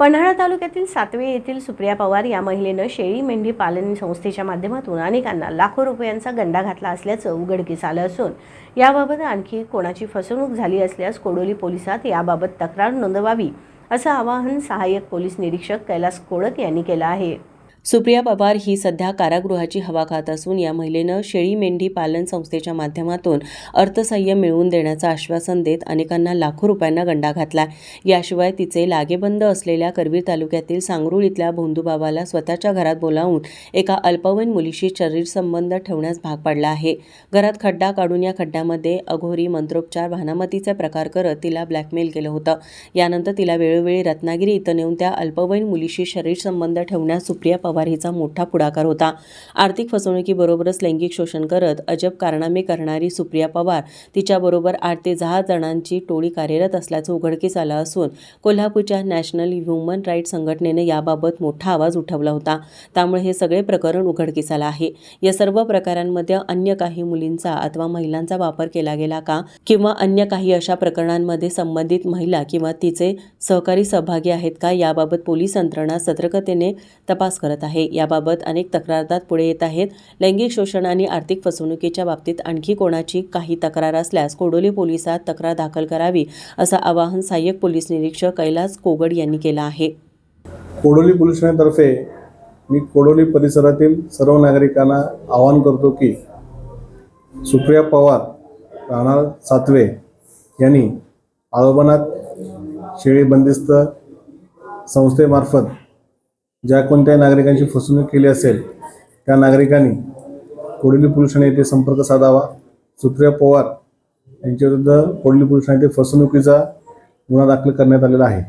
पन्हाळा तालुक्यातील सातवे येथील सुप्रिया पवार या महिलेनं शेळी मेंढी पालन संस्थेच्या माध्यमातून अनेकांना लाखो रुपयांचा गंडा घातला असल्याचं उघडकीस आलं असून याबाबत आणखी कोणाची फसवणूक झाली असल्यास कोडोली पोलिसात याबाबत तक्रार नोंदवावी असं आवाहन सहाय्यक पोलीस निरीक्षक कैलास कोळक यांनी केलं आहे. सुप्रिया पवार ही सध्या कारागृहाची हवा खात असून या महिलेनं शेळी मेंढी पालन संस्थेच्या माध्यमातून अर्थसहाय्य मिळवून देण्याचं आश्वासन देत अनेकांना लाखो रुपयांना गंडा घातला याशिवाय तिचे लागेबंद असलेल्या करवीर तालुक्यातील सांगरूळ इथल्या भोंदूबाबाला स्वतःच्या घरात बोलावून एका अल्पवयीन मुलीशी शरीर संबंध ठेवण्यास भाग पाडला आहे. घरात खड्डा काढून या खड्ड्यामध्ये अघोरी मंत्रोपचार भानामतीचे प्रकार करत तिला ब्लॅकमेल केलं होतं. यानंतर तिला वेळोवेळी रत्नागिरी इथं नेऊन त्या अल्पवयीन मुलीशी शरीर संबंध ठेवण्यास सुप्रिया पवार हिचा मोठा पुढाकार होता. आर्थिक फसवणुकीबरोबरच लैंगिक शोषण करत अजब कारनामे करणारी सुप्रिया पवार तिच्याबरोबर आठ ते दहा जणांची टोळी कार्यरत असल्याचं उघडकीस आलं असून कोल्हापूरच्या नॅशनल ह्युमन राईट संघटनेनं याबाबत मोठा आवाज उठवला होता. त्यामुळे हे सगळे प्रकरण उघडकीस आलं आहे. या सर्व प्रकारांमध्ये अन्य काही मुलींचा अथवा महिलांचा वापर केला गेला का? किंवा अन्य काही अशा प्रकरणांमध्ये संबंधित महिला किंवा तिचे सहकारी सहभागी आहेत का? याबाबत पोलीस यंत्रणा सतर्कतेने तपास करत आहे. याबाबत अनेक तक्रारदार पुढे येत आहेत. लैंगिक शोषण आणि आर्थिक फसवणुकीच्या बाबतीत आणखी कोणाची काही तक्रार असल्यास कोडोली पोलिसात तक्रार दाखल करावी असं आवाहन सहाय्यक पोलीस निरीक्षक कैलास कोगड यांनी केलं आहे. कोडोली पोलीस ठाण्यातर्फे मी कोडोली परिसरातील सर्व नागरिकांना आवाहन करतो की सुप्रिया पवार राहणार सातवे यांनी आळोबनात शेळी बंदिस्त संस्थेमार्फत ज्या कोणत्या नागरिकांची फसवणूक केली असेल त्या नागरिकांनी कोडोली पोलीस ठाणे येथे संपर्क साधावा. सुप्रिया पवार यांच्याविरुद्ध कोडोली पोलीस ठाणे येथे फसवणुकीचा गुन्हा दाखल करण्यात आलेला आहे.